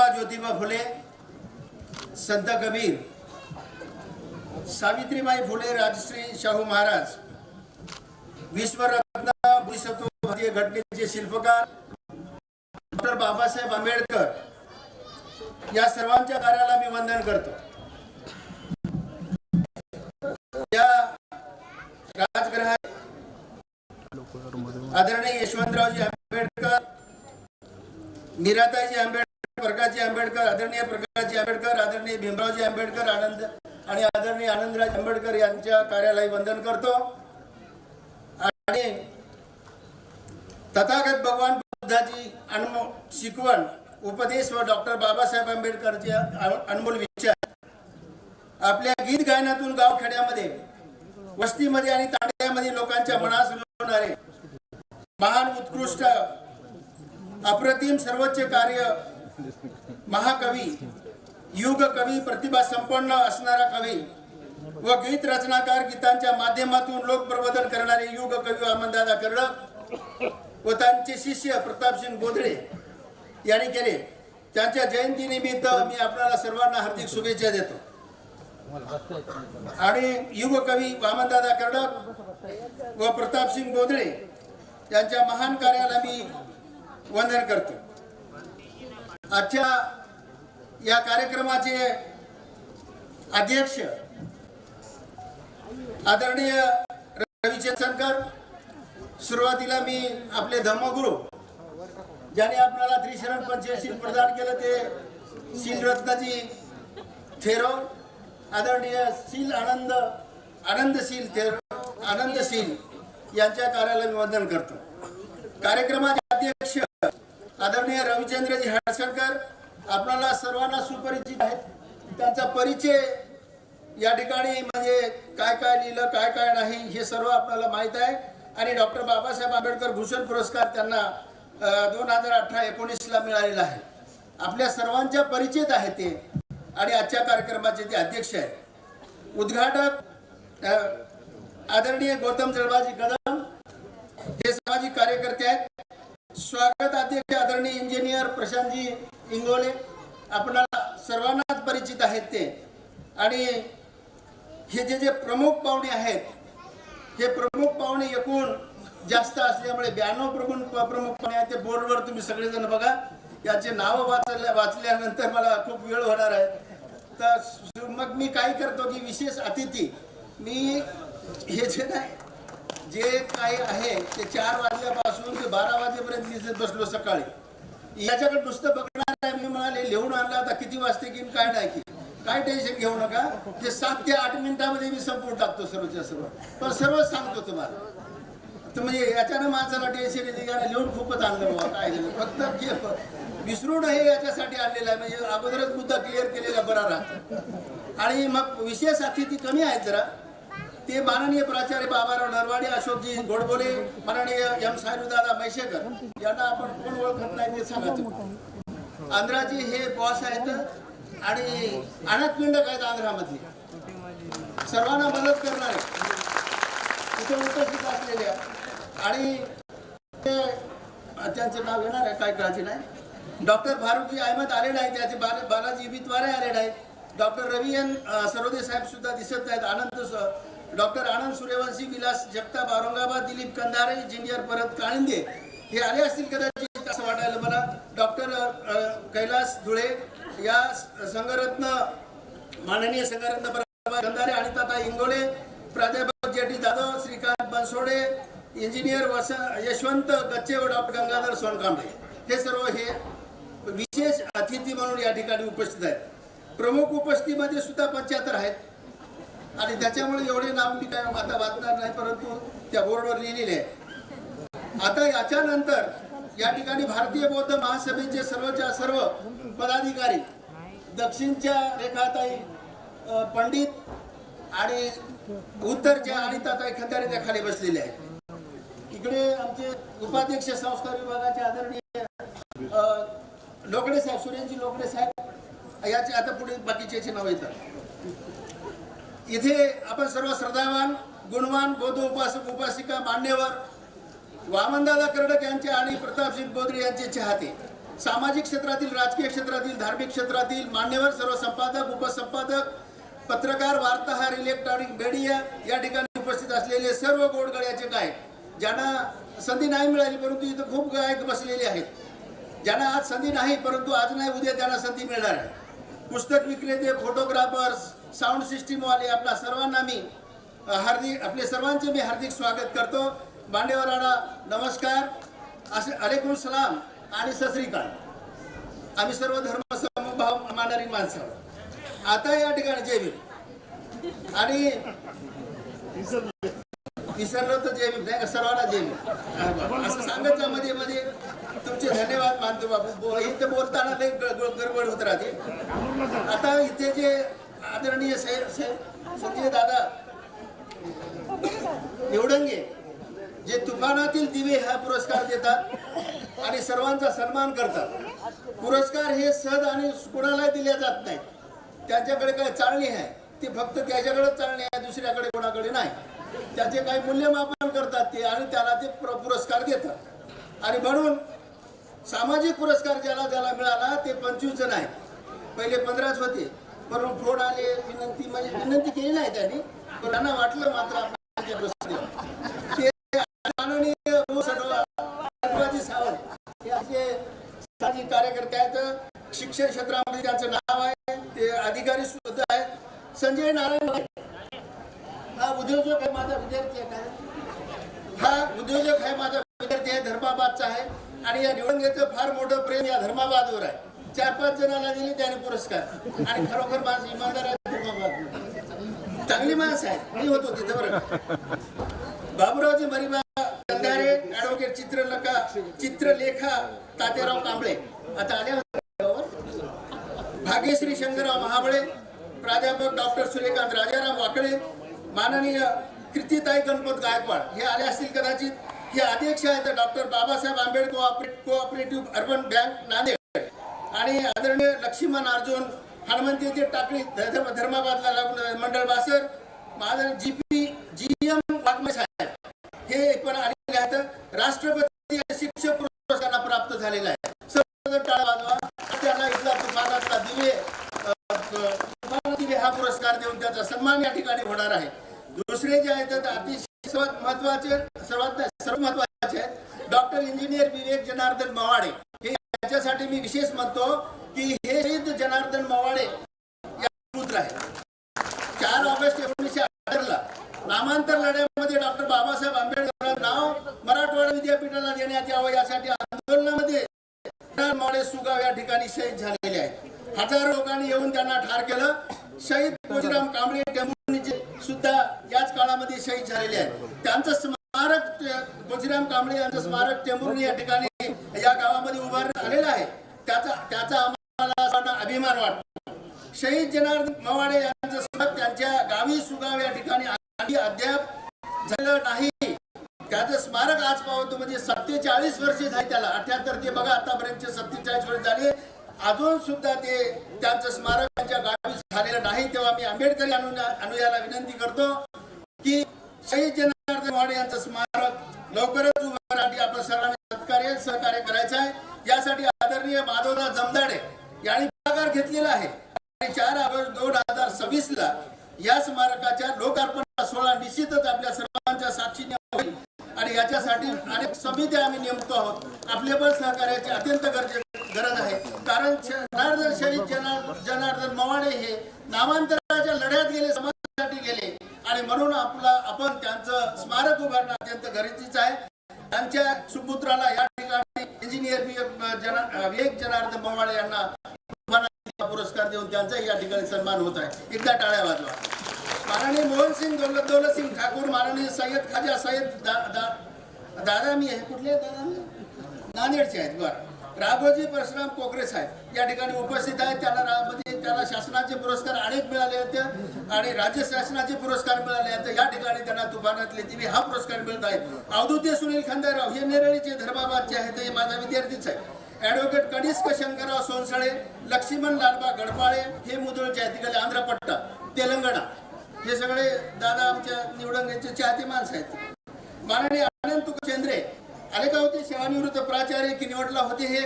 महात्मा ज्योतिबा फुले संत कबीर सावित्रीबाई फुले राजश्री शाहू महाराज विश्वरत्न बोधिसत्व भारतीय घटनेचे शिल्पकार डॉक्टर बाबासाहेब आंबेडकर या सर्वांच्या कार्याला मी वंदन करतो. या राजगृहात आदरणीय यशवंतरावजी आंबेडकर मीराताईजी आंबेडकर प्रकाशजी आंबेडकर आदरणीय प्रकाशजी आंबेडकर आदरणीय भीमरावजी आंबेडकर आनंद आणि आदरणीय आनंदराज आंबेडकर यांच्या कार्यालाही वंदन करतो. आणि तथागत भगवान बुद्धाची अनमो शिकवण उपदेश व डॉक्टर बाबासाहेब आंबेडकरचे अनमोल विचार. आपल्या गीत गायनातून गावखेड्यामध्ये वस्तीमध्ये आणि तांड्यामध्ये लोकांच्या मनास रुजवणारे महान उत्कृष्ट अप्रतिम सर्वोच्च कार्य महाकवी युग कवी प्रतिभा संपन्न असणारा कवी व गीत रचनाकार गीतांच्या माध्यमातून लोकप्रबोधन करणारे युग कवी वामनदादा कर्डक व त्यांचे शिष्य प्रतापसिंग गोधळे यांनी केले. त्यांच्या जयंतीनिमित्त मी आपल्याला सर्वांना हार्दिक शुभेच्छा देतो. आणि युग कवी वामनदादा कर्डक व प्रतापसिंग गोधळे यांच्या महान कार्याला मी वंदन करतो. आजच्या या कार्यक्रमाचे अध्यक्ष आदरणीय रविचंद्रकर सुरुवातीला मी आपले धर्मगुरू ज्याने आपल्याला त्रिशरण पंचशील प्रदान केलं ते शीलरत्नाजी थेरो आदरणीय शील आनंद आनंदशील थेरो आनंदशील यांच्या कार्याला मी वंदन करतो. कार्यक्रमाचे अध्यक्ष आदरणीय रविचंद्रजी हडसरकर आपल्याला सर्वांना सुपरिचित आहेत. त्यांचा परिचय या ठिकाणी म्हणजे काय काय लिहिलं काय काय नाही हे सर्व आपल्याला माहीत आहे. आणि डॉक्टर बाबासाहेब आंबेडकर भूषण पुरस्कार त्यांना दोन हजार अठरा एकोणीसला मिळालेला आहे. आपल्या सर्वांच्या परिचित आहे ते. आणि आजच्या कार्यक्रमाचे ते अध्यक्ष आहेत. उद्घाटक आदरणीय गौतम जळबाजी कदम हे सामाजिक कार्यकर्ते आहेत. स्वागत अध्यक्ष आदरणीय इंजिनियर प्रशांतजी इंगोले. आपणाला सर्वांनाच परिचित आहेत ते. आणि हे जे जे प्रमुख पाहुणे आहेत हे प्रमुख पाहुणे एकूण जास्त असल्यामुळे ब्याण्णव प्रमुख प्रमुख पाहुणे आहेत ते बोर्डवर तुम्ही सगळेजण बघा. याचे नावं वाचल्या वाचल्यानंतर मला खूप वेळ होणार आहे. तर मग मी काय करतो की विशेष अतिथी मी हे जे नाही जे काही आहे ते चार वाजल्यापासून ते बारा वाजेपर्यंत दिसत बसलो सकाळी. याच्याकडे नुसतं बघणार आहे. मी म्हणाले लिहून आणलं आता किती वाजते की काय नाही की. काय टेन्शन घेऊ नका. ते सात ते आठ मिनिटामध्ये मी संपवून टाकतो सर्वच्या सर्व. पण सर्व सांगतो तुम्हाला. तर म्हणजे याच्यानं माणसाला टेन्शन येते की लिहून खूपच आणलं बाबा. काय झालं? फक्त विसरून विसरू नये याच्यासाठी आणलेलं आहे. म्हणजे अगोदरच मुद्दा क्लिअर केलेला बरा राहतो. आणि मग विशेष अतिथी कमी आहेत जरा. ते माननीय प्राचार्य बाबाराव नरवाडे अशोकजी गोडबोले माननीय एम सायरूदादा मैशेकर यांना आपण कोण ओळखत नाही ते सांगायचं आंध्राचे हे बॉस आहेत आणि अनाथपिंडक आहेत आंध्रामधले सर्वांना मदत करणारे. तिथे उपस्थित असलेल्या आणि ते त्यांचं नाव येणार आहे काय कळायचे नाही. डॉक्टर फारुकी अहमद आलेले आहे त्याचे बाल बालाजी विद्वारे आलेले आहेत. डॉक्टर रवी एन सरोदे साहेब सुद्धा दिसत आहेत आनंद डॉक्टर आनंद सूर्यवंशी विलास जगताप औरंगाबाद दिलीप कंधारे इंजिनियर परत काळिंदे हे आले असतील कदाचित असं वाटायला मला. डॉक्टर कैलास धुळे या संघरत्न माननीय संघरत्न कंधारे गंधारे आणि ताता इंगोले प्राध्यापक जेटी जाधव श्रीकांत बनसोडे इंजिनियर वस यशवंत गच्चे व डॉक्टर गंगाधर सोनकांबळे. हे सर्व हे विशेष अतिथी म्हणून या ठिकाणी उपस्थित आहेत. प्रमुख उपस्थितीमध्ये सुद्धा पंच्याहत्तर आहेत. आणि त्याच्यामुळे एवढे नाव मी काय आता वाचणार नाही परंतु त्या बोर्डवर लिहिलेले आहे. आता याच्यानंतर या ठिकाणी भारतीय बौद्ध महासभेचे सर्वच्या सर्व पदाधिकारी दक्षिणच्या रेखाताई पंडित आणि उत्तरच्या आणि ताताई खंदारे त्या खाली बसलेले आहेत. इकडे आमचे उपाध्यक्ष संस्कार विभागाचे आदरणीय लोकडे साहेब सुरेंजी लोकडे साहेब याचे आता पुढे बाकीचे नाव येतात. इथे आपण सर्व श्रद्धावान गुणवान बौद्ध उपासक उपासिका मान्यवर वामनदादा कर्डक यांचे आणि प्रतापसिंग बोदरे यांचे चाहते. सामाजिक क्षेत्रातील राजकीय क्षेत्रातील धार्मिक क्षेत्रातील मान्यवर सर्व संपादक उपसंपादक पत्रकार वार्ताहर इलेक्ट्रॉनिक मीडिया या ठिकाणी उपस्थित असलेले सर्व गोडगळ्याचे गायक ज्यांना संधी नाही मिळाली परंतु इथं खूप गायक बसलेले आहेत. ज्यांना आज संधी नाही परंतु आज नाही उद्या त्यांना संधी मिळणार आहे. पुस्तक विक्रेते फोटोग्राफर्स साऊंड सिस्टीमवाले आपल्या सर्वांना मी हार्दिक आपले सर्वांचे मी हार्दिक स्वागत करतो. बांडेवराडा नमस्कार. असे अलेकुम सलाम आणि सश्रीकाल आम्ही सर्व धर्म समभाव मानणारी माणसं आता या ठिकाणी जय आणि विसरलो तर जे नाही सर्वांना जे असं सांगत मध्ये मध्ये तुमचे धन्यवाद मानतो बाबू. इथे बोलताना लई गडबड होत राहते. आता इथे जे आदरणीय साहेब संजय दादा निवडंगे जे तुफानातील दिवे हा पुरस्कार देतात आणि सर्वांचा सन्मान करतात. पुरस्कार हे सहज आणि कुणालाही दिले जात नाही त्यांच्याकडे काय चालणी आहे. ते फक्त त्याच्याकडेच चालणी आहे दुसऱ्याकडे कोणाकडे नाही. त्याचे काही मूल्यमापन करतात ते आणि त्याला ते पुरस्कार देतात. आणि म्हणून सामाजिक पुरस्कार ज्याला ज्याला मिळाला ते पंचवीस जण आहेत. पहिले पंधराच होते. म्हणून फोन आले विनंती म्हणजे विनंती केली नाही त्यांनी पण त्यांना वाटलं मात्र आपण ते ते माननीय सावंत सामाजिक कार्यकर्ते आहेत. शिक्षण क्षेत्रामध्ये त्यांचं नाव आहे ते अधिकारी सुद्धा आहेत. संजय नारायण हा उद्योजक आहे माझा विद्यार्थी आहे. हा उद्योजक आहे माझा विद्यार्थी आहे धर्माबादचा आहे. आणि या निवडणुकीचं फार मोठं प्रेम या धर्माबादवर आहे. चार पाच जणांना दिले त्याने पुरस्कार. आणि खरोखर माझ इमानदार आहे चांगली माणसं आहेत मी होतो तिथे बरं. बाबूरावजी बाबुरावजी मरिबा कंधारे ऍडव्होकेट चित्रलेखा चित्रलेखा तात्याराव कांबळे. आता आल्या भाग्यश्री शंकरराव महाबळे प्राध्यापक डॉक्टर सूर्यकांत राजाराम वाकळे माननीय कृतीताई गणपत गायकवाड. हे आले असतील कदाचित. हे अध्यक्ष आहेत doctor Babasaheb Ambedkar cooperative urban bank Nanded. आणि आदरणीय लक्ष्मण अर्जुन हनुमंतीचे टाकळी धर्माबादला लागून मंडळ बासर माझं जी पी जी एम वाघमे साहेब हे पण आलेले आहेत राष्ट्रपती शिक्षक पुरस्कारांना प्राप्त झालेला आहे सर्व टाळा वाजवा त्याला इथला तुफानातला दिवे अ, अ, तुफान दिवे हा पुरस्कार देऊन त्याचा सन्मान या ठिकाणी होणार आहे दुसरे जे आहेत ते अतिशय सर्वात महत्त्वाचे सर्वात सर्व महत्त्वाचे आहेत डॉक्टर इंजिनियर विवेक जनार्दन मवाडे हे याच्यासाठी मी विशेष म्हणतो की हे शहीद जनार्दन मवाडे या पुत्र आहे चार ऑगस्ट एकोणीसशे अठ्याहत्तरला नामांतर लढ्यामध्ये डॉक्टर बाबासाहेब आंबेडकर नाव मराठवाडा विद्यापीठाला देण्यात यावं यासाठी आंदोलनामध्ये माळे सुगाव या ठिकाणी शहीद झालेले आहेत हजारो लोकांनी येऊन त्यांना ठार केलं शहीद तुळशीराम कांबळे टेंभुर्णीचे सुद्धा याच काळामध्ये शहीद झालेले आहेत त्यांचं स्मारक तुळशीराम कांबळे यांचं स्मारक टेंभुर्णी या ठिकाणी या गावामध्ये उभारण्यात आलेलं आहे त्याचा त्याचा आम्हाला सर्वांना अभिमान वाटतो शहीद जनार्दन मवाडे यांचं स्मारक त्यांच्या गावी सुगाव या ठिकाणी आणखी अद्याप झालं नाही. त्याचं स्मारक आज पाहतो म्हणजे सत्तेचाळीस वर्षे झाली त्याला. अठ्याहत्तर ते बघा आतापर्यंतचे सत्तेचाळीस वर्ष झाले. अजून सुद्धा ते त्यांचं स्मारक त्यांच्या गावी झालेलं नाही. तेव्हा मी आंबेडकरी अनुयाला विनंती करतो की शहीद जनार्दन मवाडे यांचं स्मारक लवकरच उभारण्यासाठी आपण सर्वांनी सत्कार्य सहकार्य करायचं आहे. यासाठी आदरणीय माधवराव जमदाडे यांनी पुढाकार घेतलेला आहे. चार ऑगस्ट दोन हजार सव्वीस ला या स्मारकाच्या लोकार्पण सोहळा निश्चितच आपल्या सर्वांच्या साक्षीने होईल. आणि याच्यासाठी अनेक समित्या आम्ही नेमतो आहोत. आपले पण सहकार्याची अत्यंत गरजे गरज आहे. कारण जनार्दन शहीद जनार्दन जनार्दन मवाडे हे नामांतराच्या लढ्यात गेले समाजासाठी गेले. आणि म्हणून आपला आपण त्यांचं स्मारक उभारणं अत्यंत गरजेचं आहे. त्यांच्या सुपुत्राला या ठिकाणी इंजिनियर जना विवेक जनार्दन मवाडे यांना पुरस्कार देऊन त्यांचा या ठिकाणी सन्मान होत आहे. एकदा टाळ्या वाजवा. माननीय मोहन सिंग दौलत दौलत सिंग ठाकूर माननीय सय्यद खाजा सय्यद दा- दा- दादा मी आहे. कुठले दादा? मी? नांदेडचे आहेत बरं. राघोजी परशुराम कोकरे साहेब या ठिकाणी उपस्थित आहेत. त्याला रा- म्हणजे त्याला शासनाचे पुरस्कार अनेक मिळाले होते आणि राज्य शासनाचे पुरस्कार मिळाले होते. या ठिकाणी त्यांना तुफानातले दिवे हा पुरस्कार मिळत आहे. अवधूते सुनील खंदाराव हे नेरळीचे धर्माबादचे आहेत. हे माझा विद्यार्थीच आहे ॲडव्होकेट कनिष्क शंकरराव सोनसळे लक्ष्मण लालबा गडपाळे हे मुदळचे आहेत तिकडे आंध्रपट्टा तेलंगणा हे सगळे दादा आमच्या निवडणुकीचे चाहते माणसं आहेत. माननीय आनंद तुका चंद्रे आले का होते सेवानिवृत्त प्राचार्य की निवडला होते हे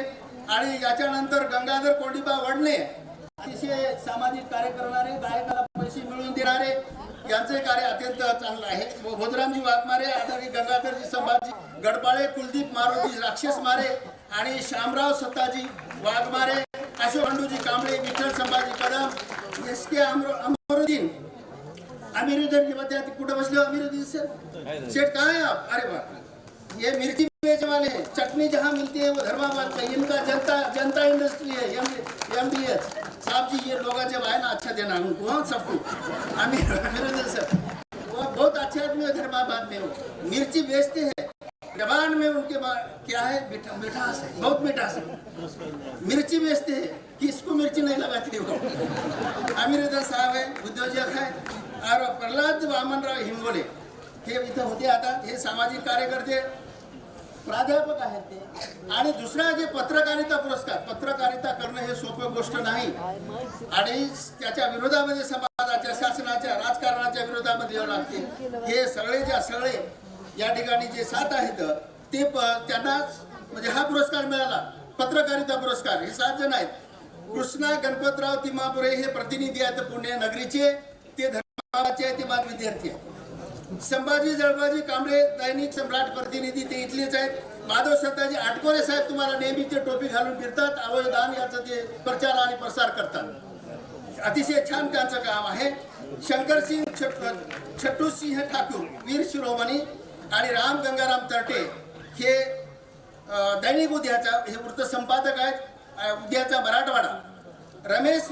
आणि याच्यानंतर गंगाधर कोंडीबा वडणे अतिशय सामाजिक कार्य करणारे गायकाला पैसे मिळवून देणारे यांचे कार्य अत्यंत चांगलं आहे. भोजरामजी वाघमारे आदरणीय गंगाधरजी संभाजी गडपाळे कुलदीप मारुती राक्षस मारे आणि श्यामराव सत्ताजी वाघमारे अशोक खंडूजी कांबळे विठ्ठल संभाजी कदम एस के अमरुद्दीन अमीरुद्दीन की बात कुठे बसले हो अमीरुद्दीन सर सेठ कहाँ है आप? अरे वाह ये मिर्ची बेचने वाले हैं। चटनी जहाँ मिलती है वो धर्माबाद का इनका जनता जनता इंडस्ट्री है एम डी एच साहब जी, ये लोग जब आए ना अच्छा देना उनको हाँ सबको। अमीर अमीरुद्दीन सर वो बहुत अच्छे आदमी है धर्माबाद में वो। मिर्ची बेचते हैं। जबान में उनके क्या है? मिठा मिठास है बहुत मिठास है। मिर्ची बेचते हैं किसको मिर्ची नहीं लगाते वो? अमीरुद्दीन साहब है उद्योजक है और प्रल्हाद वामनराव हिंगोले। हे इथं होते आता हे सामाजिक कार्यकर्ते प्राध्यापक आहेत ते। आणि दुसरा जे पत्रकारिता पुरस्कार पत्रकारिता करणं हे सोपं गोष्ट नाही. आणि त्याच्या विरोधामध्ये समाजाच्या शासनाच्या राजकारणाच्या विरोधामध्ये यावं लागते. हे सगळे ज्या सगळे या ठिकाणी जे सात आहेत ते त्यांना म्हणजे हा पुरस्कार मिळाला. पत्रकारिता पुरस्कार हे सात जण आहेत. कृष्णा गणपतराव तिमापुरे हे प्रतिनिधी आहेत पुणे नगरीचे. ते धर्माचे आहेत ते माझे विद्यार्थी आहेत. संभाजी जळबाजी कांबळे दैनिक सम्राट प्रतिनिधी ते इथलेच आहेत. माधव सत्ताजी आटकोरे साहेब तुम्हाला नेहमी ते टोपी घालून फिरतात. अवयदान याचं ते प्रचार आणि प्रसार करतात. अतिशय छान त्यांचं काम आहे. शंकरसिंग छट्टू सिंह ठाकूर वीर शिरोमणी आणि राम गंगाराम तरटे हे दैनिक उद्याचा हे वृत्त संपादक आहेत उद्याचा मराठवाडा. रमेश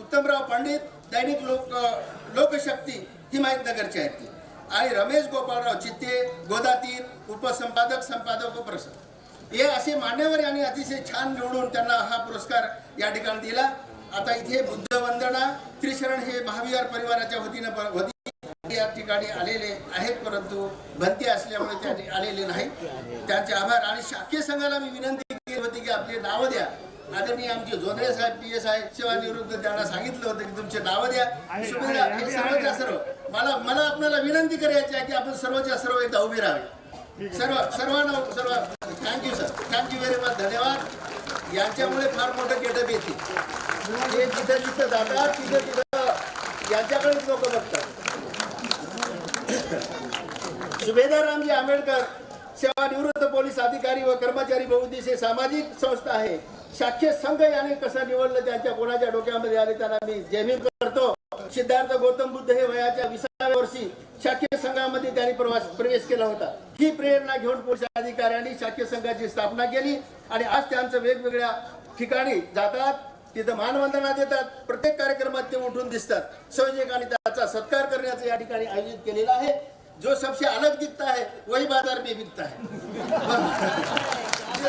उत्तमराव पंडित दैनिक लोक लोकशक्ती हिमायतनगरचे आहेत ते. आणि रमेश गोपाळराव चित्ते गोदातीर उपसंपादक संपादक व प्रसाद हे असे मान्यवर यांनी अतिशय छान निवडून त्यांना हा पुरस्कार या ठिकाणी दिला. आता इथे बुद्ध वंदना त्रिशरण हे महाविहार परिवाराच्या वतीनं वती या ठिकाणी आलेले आहेत परंतु भंती असल्यामुळे त्या आलेले नाहीत. त्यांचे आभार आणि शाखीय संघाला मी विनंती केली होती की आपले नावं द्या. आदरणीय आमचे जोंधळे साहेब पी एस आहे सेवानिवृत्त त्यांना सांगितलं होतं की तुमचे नावं द्या. हे सर्वच्या सर्व. मला मला आपल्याला विनंती करायची आहे की आपण सर्वच्या सर्व एकदा उभे राहावे. सर्व सर्वांना सर्व thank you sir thank you very much धन्यवाद. यांच्यामुळे फार मोठं गेटअप येते हे जिथं जिथं जातात तिथं तिथं यांच्याकडेच लोक बघतात. सुभेदार रामजी आंबेडकर सेवानिवृत्त पोलीस अधिकारी व कर्मचारी बहुउद्देशीय सामाजिक संस्था आहे. शाखेय संघ याने कसं निवडलं त्यांच्या कोणाच्या डोक्यामध्ये आले त्यांना मी जयभीम करतो. सिद्धार्थ गौतम बुद्ध हे वयाच्या विसाव्या वर्षी शाखीय संघामध्ये त्यांनी प्रवास प्रवेश केला होता. ही प्रेरणा घेऊन पोलीस अधिकाऱ्यांनी शाखीय संघाची स्थापना केली आणि आज त्यांचं वेगवेगळ्या ठिकाणी जातात. तिथं मानवंदना देतात प्रत्येक कार्यक्रमात ते उठून दिसतात. संयोजकांनी त्याचा सत्कार करण्याचं या ठिकाणी आयोजित केलेला आहे. जो सबसे अलग दिखता है वही बाजार में बिकता है.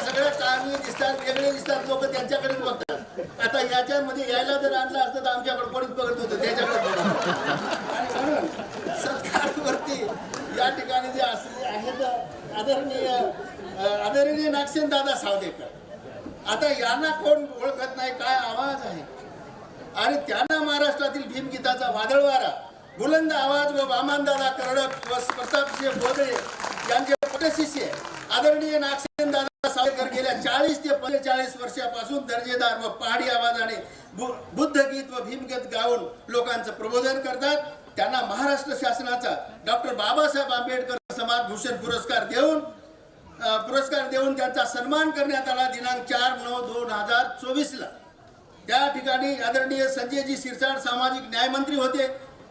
सगळ्या चांगले दिसतात वेगळे दिसतात लोक त्यांच्याकडेच बघतात. आता याच्यामध्ये यायला जर आणलं असतं तर आमच्याकडे कोणीच बघत होतं त्याच्याकडे आणि म्हणून सत्कारवरती या ठिकाणी जे असले आहेत आदरणीय आदरणीय नागसेन दादा सावदेकर. आता यांना कोण ओळखत नाही काय आवाज आहे? आणि त्यांना महाराष्ट्रातील भीमगीताचा वादळवारा बुलंद आवाज व वामानदादा कर्डक व प्रतापसिंह बोधळे यांचे पटशिष्य आदरणीय नागसेन दादा सावरकर गेल्या चाळीस ते पंचेचाळीस वर्षापासून दर्जेदार व पहाडी आवाजाने बुद्ध गीत व भीमगीत गाऊन लोकांचं प्रबोधन करतात. त्यांना महाराष्ट्र शासनाचा डॉक्टर बाबासाहेब आंबेडकर समाज भूषण पुरस्कार देऊन पुरस्कार देऊन त्यांचा सन्मान करण्यात आला दिनांक चार नऊ दोन हजार चोवीसला. त्या ठिकाणी आदरणीय संजयजी सिरसाड सामाजिक न्यायमंत्री होते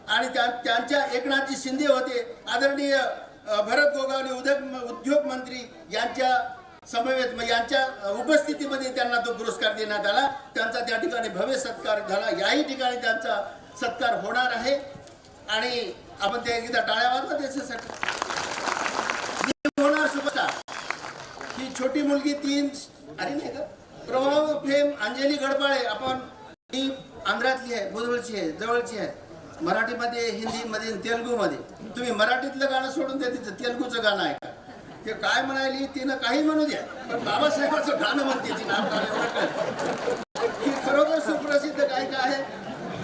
आणि त्या त्यांच्या एकनाथजी शिंदे होते. आदरणीय भरत गोगावले उद्योग उद्योग मंत्री यांच्या समवेत यांच्या उपस्थितीमध्ये त्यांना तो पुरस्कार देण्यात आला. त्यांचा त्या ठिकाणी भव्य सत्कार झाला. याही ठिकाणी त्यांचा सत्कार होणार आहे. आणि आपण ते एकदा टाळ्या वाजवा त्याच्यासाठी. होणार सुपरस्टार ही छोटी मुलगी तीन अरे नाही का प्रभाव फेम अंजली गडपाळे आपण ही आंध्रातली आहे बुधवळची आहे जवळची आहे. मराठीमध्ये हिंदीमध्ये तेलुगूमध्ये. तुम्ही मराठीतलं गाणं सोडून द्या तिचं तेलुगूचं गाणं आहे का ते काय म्हणायली तिनं काही म्हणू द्या पण बाबासाहेबांचं गाणं म्हणते ती नाम ही खरोखर सुप्रसिद्ध गायिका आहे.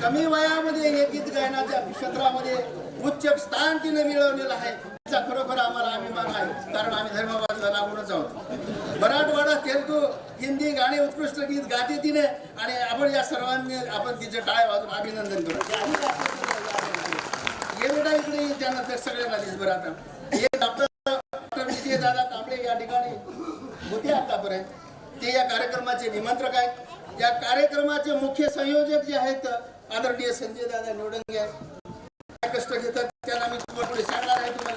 कमी वयामध्ये हे गीत गायनाच्या क्षेत्रामध्ये उच्च स्थान तिने मिळवलेलं आहे. खरोखर आम्हाला अभिमान आहे कारण आम्ही धर्मवादाला लागूनच आहोत. मराठवाडा तेलगू हिंदी गाणी उत्कृष्ट गीत गाते तिने आणि आपण या सर्वांनी आपण तिचे टाय वाजून अभिनंदन करू. ये इकडे ये, त्यांना सगळ्यांना दिस बरं आता. हे डॉक्टर डॉक्टर विजय दादा कांबळे या ठिकाणी होते आतापर्यंत. ते या कार्यक्रमाचे निमंत्रक आहेत. या कार्यक्रमाचे मुख्य संयोजक जे आहेत आदरणीय संजय दादा निवडंगे आहेत काय कष्ट घेतात त्यांना मी तुम्हाला पुढे सांगणार आहे. तुम्हाला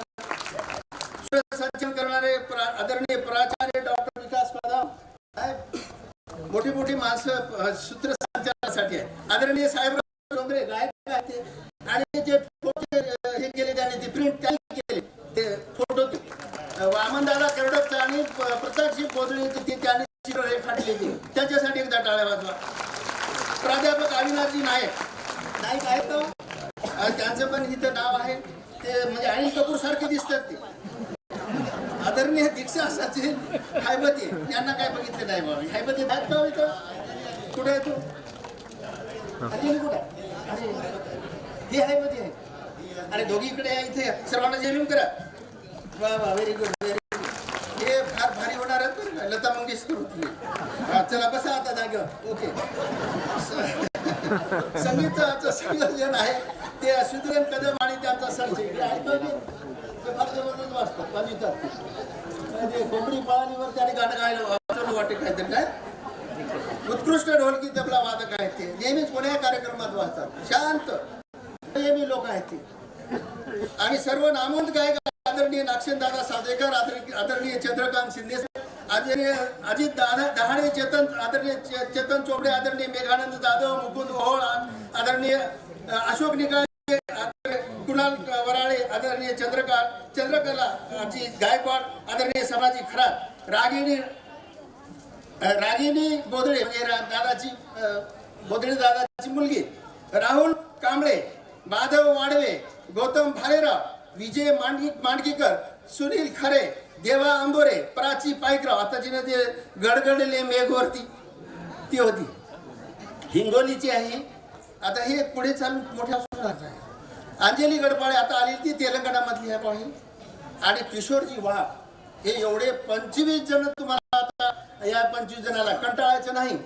संचलन करणारे प्रा- आदरणीय प्राचार्य डॉक्टर विकास कदम साहेब मोठी मोठी माणसं सूत्रसंचालनासाठी आहे आदरणीय साहेब डोंगरे गायक ते. आणि जे फोटो हे केले त्याने ते प्रिंट त्यांनी केले. ते फोटो वामनदादा कर्डकचा आणि प्रतापजी प्रतापसिंह ते त्यांनी चित्र रेखाटले ते. त्यांच्यासाठी एकदा टाळ्या वाजवा. प्राध्यापक अविनाशजी नायक. नाईक आहेत तो. त्यांचं पण इथं नाव आहे. ते म्हणजे अनिल कपूर सारखे दिसतात ते. आदरणीय दीक्षा सचिन हायबती यांना काय बघितलं नाही बाबा? हायबती नाहीत इथं. कुठे आहे तू? अनिल कुठे अरे हे हायबती आहे. अरे दोघी इकडे इथे सर्वांना जेवून करा. वा वा व्हेरी गुड व्हेरी फार भारी होणार आहेत बरं का. लता मंगेशकर होती. हा, चला बसा आता जागेवर. ओके. संगीताचं संयोजन आहे. ते सुधीरन कदम आणि त्यांचा सरचे इकडे आहेत ते? फार जबरदस्त वाचतात वाजवतात ते. कोंबडी पळालीवर त्याने गाणं गायला. वाचवलं वाटे काहीतरी काय? उत्कृष्ट ढोलकी तबला वादक आहेत ते. नेहमीच कोण्या कार्यक्रमात वाचतात शांत. नेहमी लोक आहेत ते. आणि सर्व नामवंत गायक आदरणीय नागसेनदादा सादेकर आदरणीय आदरणीय चंद्रकांत शिंदे आदरणीय अजित दादा दहाणे चेतन आदरणीय चेतन चोपडे आदरणीय मेघानंद जाधव मुकुंद ओहोळ आदरणीय अशोक निकाळे कुणाल वराळे आदरणीय चंद्रकांत चंद्रकला आमची गायकवाड आदरणीय समाजी खरात रागिणी रागिणी बोधळे म्हणजे दादाची बोधळे दादाची मुलगी राहुल कांबळे माधव वाडवे गौतम भालेराव विजय मांडगी मांडगीकर सुनील खरे देवा अंबोरे प्राची पायकराव. आता जिने ते गडगडले मेघवरती ती होती. हिंगोलीची आहे. आता हे पुढे चालून मोठ्या सुधारत आहे. अंजली गडपाळे आता आली ती तेलंगणामधली आहे पाही आणि किशोरजी वाघ हे एवढे पंचवीस जण तुम्हाला आता या पंचवीस जणाला कंटाळायचं नाही.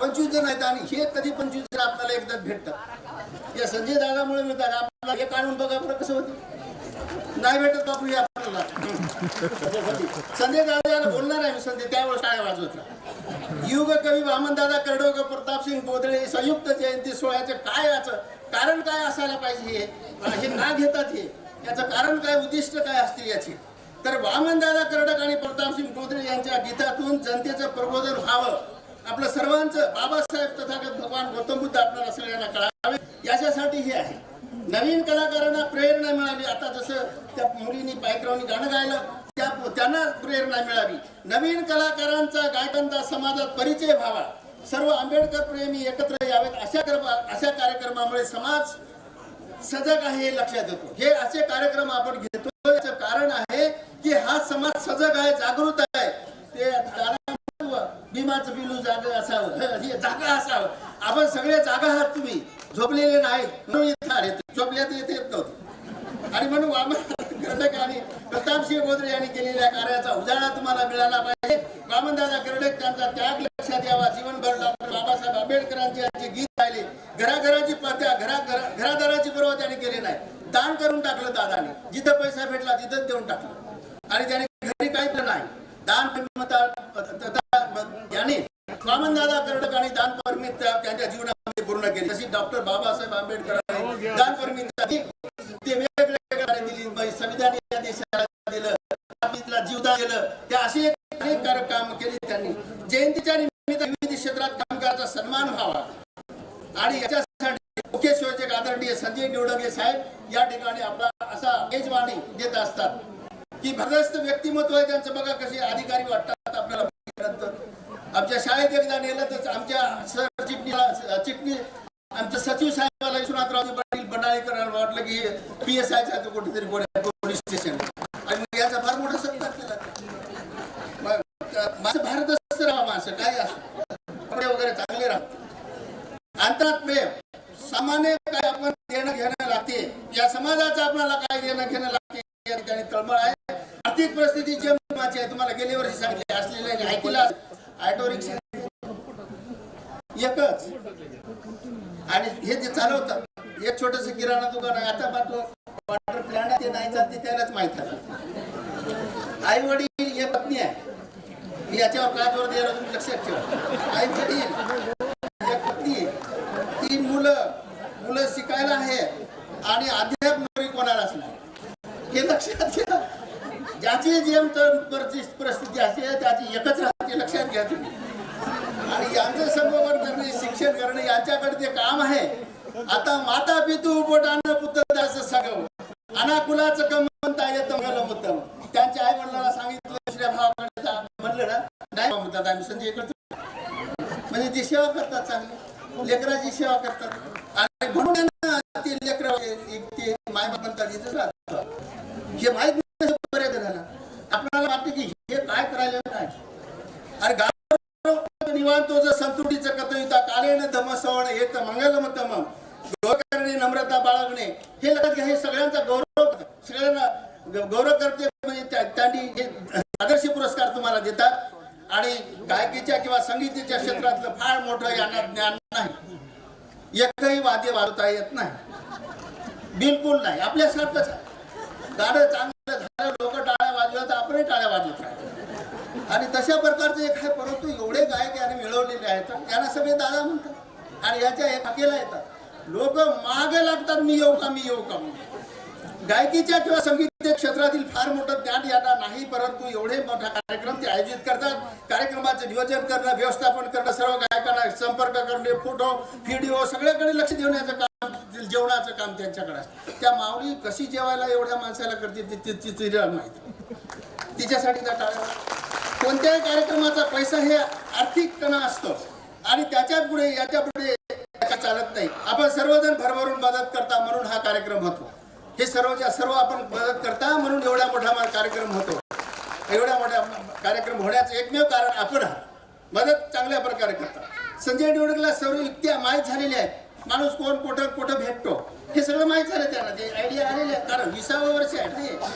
पंचवीस जण आहेत आणि हे कधी पंचवीस जण आपल्याला एकदा भेटतात. या संजय दादामुळे मिळतात. आपल्याला हे काढून बघा बरं कसं होतं. नाही भेटत बापू हे आपल्याला. संजय दादाला बोलणार आहे मी संजय त्यावेळेस टाळ्या वाजवतला युग कवी वामन दादा वामनदादा प्रताप सिंग बोदळे संयुक्त जयंती सोहळ्याचं काय याचं कारण काय असायला पाहिजे हे? हे ना घेतात हे. याचं कारण काय उद्दिष्ट काय असतील याचे? तर वामनदादा कर्डक आणि प्रतापसिंग बोदळे यांच्या गीतातून जनतेचं प्रबोधन व्हावं. आपलं सर्वांचं बाबासाहेब तथागत भगवान गौतम बुद्ध आपल्याला सगळ्यांना कळावे. याच्यासाठी हे आहे. नवीन कलाकारांना प्रेरणा मिळाली. आता जसं त्या मुलींनी पायकरावनी गाणं गायलं त्या त्यांना प्रेरणा मिळावी नवीन कलाकारांचा गायकांचा समाजात परिचय व्हावा. सर्व आंबेडकर प्रेमी एकत्र यावेत. अशा अशा कार्यक्रमामुळे समाज सजग आहे हे लक्षात येतो. हे असे कार्यक्रम आपण घेतो याचं कारण आहे की हा समाज सजग आहे जागृत आहे. ते भीमाचं बिलू जागा असावं. हे जागा असावं. आपण सगळे जागा आहात तुम्ही. झोपलेले नाहीत म्हणून इथं आले झोपल्यात येत येत नव्हते आणि म्हणून वामन कर्डक आणि प्रतापसिंह गोदरे यांनी केलेल्या कार्याचा उजाळा तुम्हाला मिळाला पाहिजे वामनदादा कर्डक त्यांचा त्याग लक्षात यावा जीवनभर डॉक्टर बाबासाहेब आंबेडकरांचे यांचे गीत राहिले घराघराची पात्या घरा घरा- घरादाराची पर्वा त्याने केली नाही दान करून टाकलं दादाने जिथं पैसा भेटला तिथंच देऊन टाकलं आणि त्याने घरी काहीच नाही दान परमिता तथा याने वामनदादा कर्डक आणि दान परमिता त्यांच्या जीवनामध्ये पूर्ण केली तशी डॉक्टर बाबासाहेब आंबेडकरांनी दान परमिता ती- ते वेगवेगळ्या कार्य दिली बाई संविधान या देशाला दिलं आपल्याला जीवदान दिलं ते असे अनेक कार्य काम केले त्यांनी जयंतीच्या निमित्त विविध क्षेत्रात कामगाराचा सन्मान व्हावा आणि याच्यासाठी मुख्य संयोजक आदरणीय संजय निवडगे साहेब या ठिकाणी आपला असा मेजवानी देत असतात. की भगस्त व्यक्तिमत्व आहे त्यांचं बघा कसे अधिकारी वाटतात आपल्याला आमच्या शाळेत एकदा नेलं तर आमच्या सर चिटणीला चिटणी आमच्या सचिव साहेबाला विश्वनाथरावजी पाटील बंडाळीकर वाटलं की पी एस आयचा तो कुठेतरी पोलीस स्टेशन आणि मग याचा फार मोठा सत्कार केला मग, अ, माझं भारदस्त राहा माणसं काय असो कपडे वगैरे प्रेम. सामान्य काय आपण देणं घेणं लागते. या समाजाचं आपल्याला काय देणं घेणं लागते? या ठिकाणी तळमळ आहे. आर्थिक परिस्थिती जे महत्वाची आहे. तुम्हाला गेल्या वर्षी सांगितले असलेले ऐकलं ऑटो रिक्षा एकच. आणि हे जे चालवतात एक छोटस किराणा दुकान आहे. आता पाहतो वॉटर प्लॅन ते नाही चालते त्यालाच माहीत आहे. आई वडील हे पत्नी आहे. मी याच्यावर काय जोर द्यायला तुम्ही लक्षात ठेवा. आई वडील एक पत्नी तीन मुलं मुलं शिकायला आहे आणि अध्याप नोकरी कोणालाच नाही हे लक्षात घ्या. ज्याची जेम तर परिस्थिती असते त्याची एकच राहते लक्षात घ्या तुम्ही. आणि यांचं संगोपन करणे शिक्षण करणे यांच्याकडे ते काम आहे. आता माता पितू पोटानं पुत्र दास सगळं. अनाकुलाचं कम म्हणता येतं मला उत्तम त्यांच्या आई वडिलांना सांगितलं दुसऱ्या भावाकडे म्हणलं ना नाही म्हणतात आम्ही संजय करतो. म्हणजे ती सेवा करतात चांगली. लेकराची सेवा करतात. आणि म्हणून ते लेकर ते माय म्हणतात हे माहीत नाही झालं आपल्याला वाटतं की हे काय करायला काय अरे गाव निवांतो जर संतुटीचं कथयुता कालेन धमसवण हे तर मंगलम तम. करणे नम्रता बाळगणे. हे लक्षात घ्या हे सगळ्यांचा गौरव सगळ्यांना गौरव करते म्हणजे त्यांनी हे आदर्श पुरस्कार तुम्हाला देतात. आणि गायकीच्या किंवा संगीताच्या क्षेत्रातलं फार मोठं यांना ज्ञान एकही वाद्य वाढता येत नाही. बिलकुल नाही. आपल्यासारखंच आहे. गाडं चांगलं झालं लोक टाळ्या वाजवत तर आपणही टाळ्या वाजवत राहतो. आणि तशा प्रकारचे एक आहे परंतु एवढे गायक याने मिळवलेले आहेत त्यांना सगळे दादा म्हणतात. आणि याच्या एक हाकेला येतात. लोक मागे लागतात मी येऊ का मी येऊ का म्हणून. गायकीच्या किंवा संगीत क्षेत्रातील फार मोठं ज्ञान यांना नाही परंतु एवढे मोठा कार्यक्रम ते आयोजित करतात. कार्यक्रमाचं नियोजन करणं व्यवस्थापन करणं सर्व गायकांना संपर्क करणे फोटो व्हिडिओ सगळ्याकडे लक्ष देण्याचं काम जेवणाचं काम त्यांच्याकडे असतं. त्या माऊली कशी जेवायला एवढ्या माणसाला करते तिला माहिती तिच्यासाठी त्या टाळ्या कोणत्याही कार्यक्रमाचा पैसा हे आर्थिक कणा असतो. आणि त्याच्या पुढे याच्यापुढे चालत नाही. आपण सर्वजण भरभरून मदत करता म्हणून हा कार्यक्रम होतो. हे सर्वच्या सर्व आपण मदत करता म्हणून एवढा मोठा कार्यक्रम होतो. एवढ्या मोठ्या कार्यक्रम होण्याचं एकमेव कारण आपण आहात. मदत चांगल्या प्रकारे करता. संजय निवडकला सर्व युक्त्या माहीत झालेल्या आहेत. माणूस कोण कुठं कुठं भेटतो? हे सगळं माहीत झालं त्यांना. ते आयडिया आलेले आहेत. कारण विसावं वर्ष आहे ना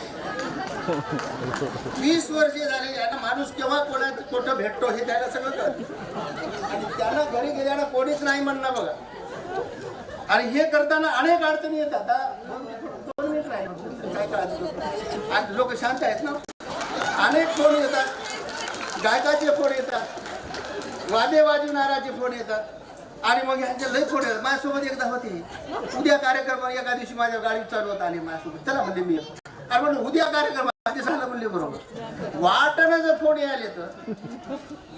वीस वर्षे झाले यांना माणूस केव्हा कोणा कुठं भेटतो हे त्याला सगळं कळतं. आणि त्यांना घरी गेल्यानं कोणीच नाही म्हणणं बघा. आणि हे करताना अनेक अडचणी येतात. दोन मिनिट- राहिले. काय आणि लोक शांत आहेत ना? अनेक फोन येतात. गायकाचे फोन येतात. वादे वाजवणाराचे फोन येतात. आणि मग ह्यांचे लय फोन येतात. माझ्यासोबत एकदा होती. उद्या कार्यक्रम एका दिवशी माझ्या गाडी चालवत आली माझ्यासोबत. चला म्हणजे मी अरे म्हणलं उद्या कार्यक्रम आहे. ते म्हणले बरोबर. वाटणं जर फोन यायला तर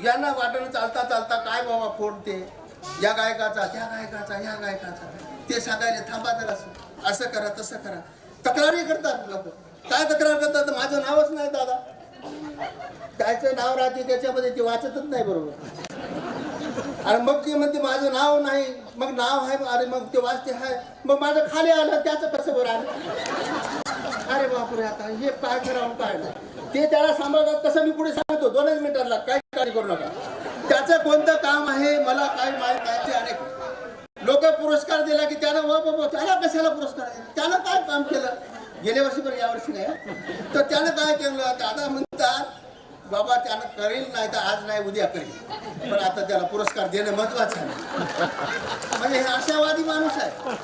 यांना वाटणं चालता चालता काय बाबा फोन ते? या गायकाचा त्या गायकाचा या गायकाचा. ते सांगायला थांबा तर असं असं करा तसं करा. तक्रारी करतात लोक. काय तक्रार करतात? माझं नावच नाही दादा. त्याचं नाव राहते त्याच्यामध्ये ते वाचतच नाही बरोबर. आणि मग ते म्हणते माझं नाव नाही. मग नाव आहे अरे मग ते वाचते आहे मग माझं खाली आलं त्याचं कसं बरं आलं? अरे बापरे आता हे काय करावं काय नाही ते त्याला सांभाळतात कसं मी पुढे सांगतो. दोनच मिनिटांना काय करू नका. त्याचं कोणतं काम आहे? मला काय माहीत नाही. अनेक लोक पुरस्कार दिला की त्यानं वा बाबा त्याला कशाला पुरस्कार आहे? त्यानं काय काम केलं? गेल्या वर्षी पण यावर्षी नाही तर त्यानं काय केलं? दादा म्हणतात बाबा त्यानं करेल नाही तर आज नाही उद्या करेल. पण आता त्याला पुरस्कार देणं महत्वाचं आहे. म्हणजे हे आशावादी माणूस आहे.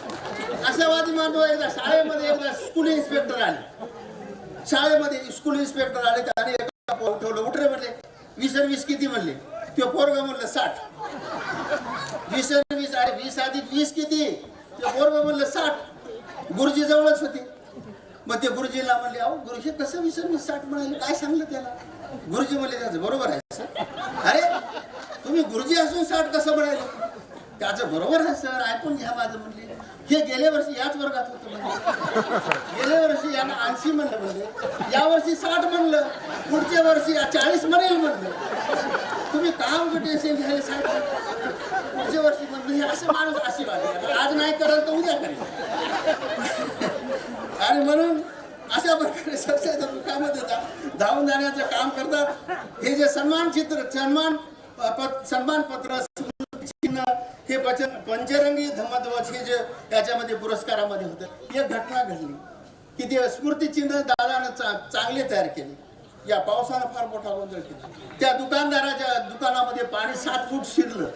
आशावादी माणूस एकदा शाळेमध्ये एकदा स्कूल इन्स्पेक्टर आले. शाळेमध्ये स्कूल इन्स्पेक्टर आले त्याने एका उठवलं उठरे म्हणले वीस वीस किती म्हणले? तो पोरग म्हणलं साठ। वीस आणि वीस अरे वीस अधिक वीस किती? ते पोरग म्हणलं साठ। गुरुजी जवळच होते। मग ते गुरुजीला म्हणले अहो गुरुजी कसं वीस आणि वीस साठ म्हणाले? काय सांगलं त्याला? गुरुजी म्हणले त्याचं बरोबर आहे सर. अरे तुम्ही गुरुजी असून साठ कसं म्हणाले? त्याचं बरोबर आहे सर ऐकून घ्या माझं म्हणले. हे गेल्या वर्षी याच वर्गात होतं म्हणजे गेल्या वर्षी यांना ऐंशी म्हणलं म्हणजे या वर्षी साठ म्हणलं. पुढच्या वर्षी चाळीस म्हणेल म्हणलं. तुम्ही काम कुठे असेल घ्यायला साठ पुढच्या वर्षी म्हणलं हे असं माणूस आशीर्वाद आज नाही कराल तर उद्या करेल आणि म्हणून अशा प्रकारे संस्थेच्या मुखामध्ये धावून जाण्याचं काम करतात. हे जे सन्मान चित्र सन्मान सन्मान पत्र चिन्ह हे पचन पंचरंगी धम्मध्वज हे जे याच्यामध्ये पुरस्कारामध्ये होतं एक घटना घडली. की ते स्मृती चिन्ह दादानं चा- चांगले तयार केले. या पावसानं फार मोठा गोंधळ केला. त्या दुकानदाराच्या दुकानामध्ये पाणी सात फूट शिरलं.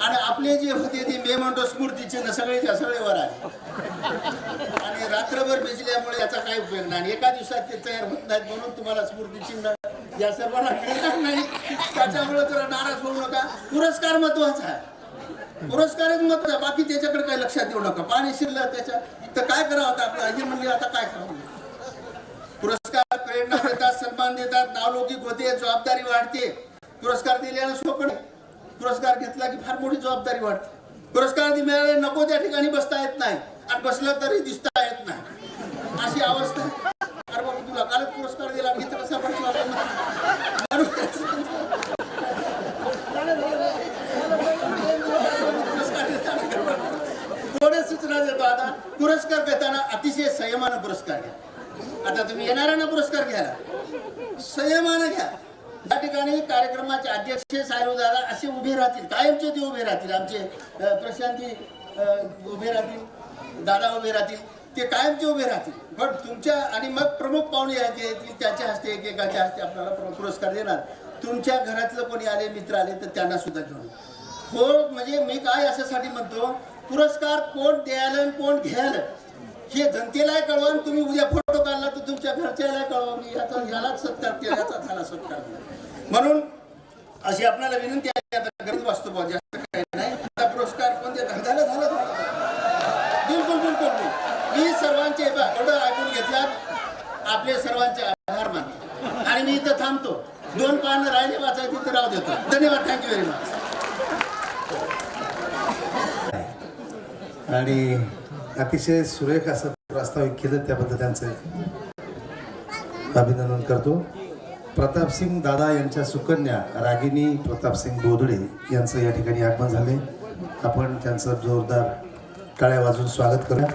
आणि आपले जे होते ते मे म्हणतो स्मृती चिन्ह सगळेच्या सगळे वर आले. आणि रात्रभर भिजल्यामुळे याचा काही उपयोग नाही. एका दिवसात ते तयार होत नाहीत म्हणून तुम्हाला स्मृतीचिन्ह या सर्वांना मिळणार नाही. त्याच्यामुळे जरा नाराज होऊ नका. पुरस्कार महत्त्वाचा आहे. पुरस्कारच महत्त्वाचा बाकी त्याच्याकडे काही लक्षात देऊ नका. पाणी शिरलं त्याच्या तर काय करावं आता आपलं? हे म्हणले आता काय करावं? पुरस्कार प्रेरणा देतात सन्मान देतात नावलौकिक होते जबाबदारी वाढते. पुरस्कार दिल्यानं सोपं पुरस्कार घेतला की फार मोठी जबाबदारी वाढते. पुरस्कार मिळाले नको त्या ठिकाणी बसता येत नाही. आणि बसलं तरी दिसता येत नाही. अशी अवस्था अरे बाबा तुला कालच पुरस्कार दिला मी तर कसा बसला पुरस्कार देताना सूचना देतो आता पुरस्कार देताना अतिशय संयमानं पुरस्कार घ्या. आता तुम्ही येणाऱ्यांना पुरस्कार घ्यायला संयमानं घ्या. या ठिकाणी कार्यक्रमाचे अध्यक्ष साहेब दादा असे उभे राहतील कायमचे ते उभे राहतील. आमचे प्रशांती उभे राहतील दादा उभे राहतील ते कायमचे उभे राहतील. पण तुमच्या आणि मग प्रमुख पाहुणे येतील त्याच्या हस्ते एकेकाच्या हस्ते आपल्याला पुरस्कार देणार. तुमच्या घरातलं कोणी आले मित्र आले तर त्यांना सुद्धा घेऊन. हो म्हणजे मी काय अशासाठी म्हणतो पुरस्कार कोण द्यायला आणि कोण घ्यायला? हे जनतेलाही कळवा आणि तुम्ही उद्या फोटो काढला तर तुमच्या घरच्याला कळवा. मी याचा यालाच सत्कार केला याचा झाला सत्कार. म्हणून अशी आपल्याला विनंती आहे आता गरीब वाचतो बुवा, जास्त काही नाही. आता पुरस्कार पण ते धंद्याला झाला बिलकुल बिलकुल मी सर्वांचे एवढं ऐकून घेतल्यात. आपले सर्वांचे आभार मानतो. आणि मी इथं थांबतो. दोन पानं राहिले वाचायचे तर राहू देतो. धन्यवाद. थँक्यू व्हेरी मच आणि अतिशय सुरेख असं प्रास्ताविक केलं त्याबद्दल त्यांचं अभिनंदन करतो. प्रतापसिंग दादा यांच्या सुकन्या रागिनी प्रतापसिंग बोधडे यांचं या ठिकाणी आगमन झाले आपण त्यांचं जोरदार टाळ्या वाजून स्वागत करूया.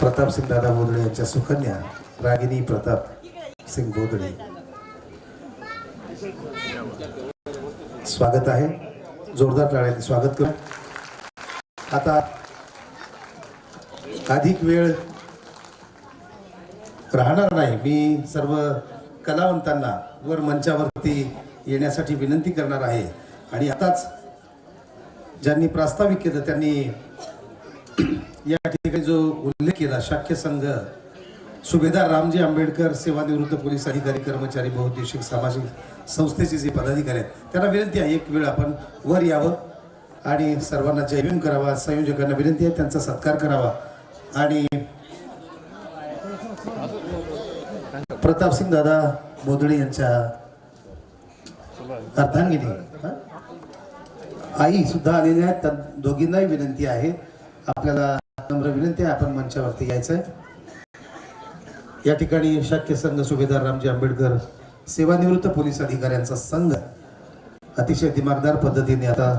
प्रतापसिंग दादा बोधडे यांच्या सुकन्या रागिनी प्रताप सिंग बोधडे. स्वागत आहे. जोरदार टाळ्याने स्वागत करू आता अधिक वेळ राहणार नाही. मी सर्व कलावंतांना वर मंचावरती येण्यासाठी विनंती करणार आहे. आणि आताच ज्यांनी प्रास्ताविक केलं त्यांनी या ठिकाणी जो उल्लेख केला शाक्य संघ सुभेदार रामजी आंबेडकर सेवानिवृत्त पोलीस अधिकारी कर्मचारी बहुद्देशिक सामाजिक संस्थेचे जे पदाधिकारी आहेत त्यांना विनंती आहे एक वेळ आपण वर यावं. आणि सर्वांना जयभीम करावा संयोजकांना विनंती आहे त्यांचा सत्कार करावा. आणि प्रतापसिंग दादा बोदडे यांच्या अर्धांगिनी आई सुद्धा आलेल्या आहेत. त्या दोघींनाही विनंती आहे. आपल्याला नम्र विनंती आहे. आपण मंचावरती यायचं आहे या ठिकाणी शाक्य संघ सुभेदार रामजी आंबेडकर सेवानिवृत्त पोलीस अधिकाऱ्यांचा संघ अतिशय दिमागदार पद्धतीने आता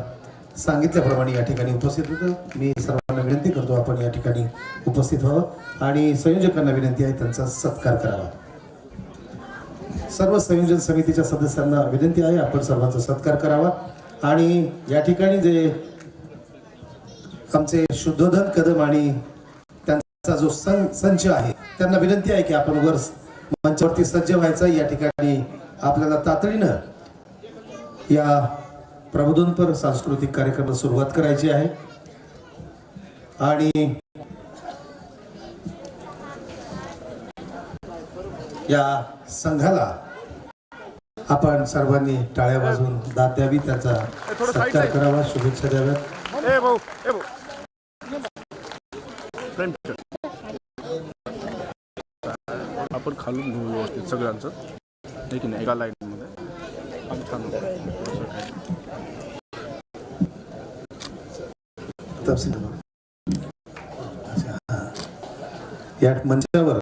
सांगितल्याप्रमाणे या ठिकाणी उपस्थित होतं. मी सर्वांना विनंती करतो आपण या ठिकाणी उपस्थित व्हावं आणि संयोजकांना विनंती आहे त्यांचा सत्कार करावा. सर्व संयोजन समितीच्या सदस्यांना विनंती आहे आपण सर्वांचा सत्कार करावा आणि या ठिकाणी जे आमचे शुद्धोधन कदम आणि त्यांचा जो सं संच आहे त्यांना विनंती आहे की आपण वर मंचावरती सज्ज व्हायचा. या ठिकाणी आपल्याला तातडीनं या प्रबोधनपर सांस्कृतिक कार्यक्रमाला सुरुवात करायची आहे. आणि या संघाला आपण सर्वांनी टाळ्या वाजवून दाद द्यावी त्याचा सत्कार करावा शुभेच्छा द्याव्यात. आपण खालून घेऊ व्यवस्थित सगळ्यांचं. आहे एका लाईनमध्ये. आपण छान होतं.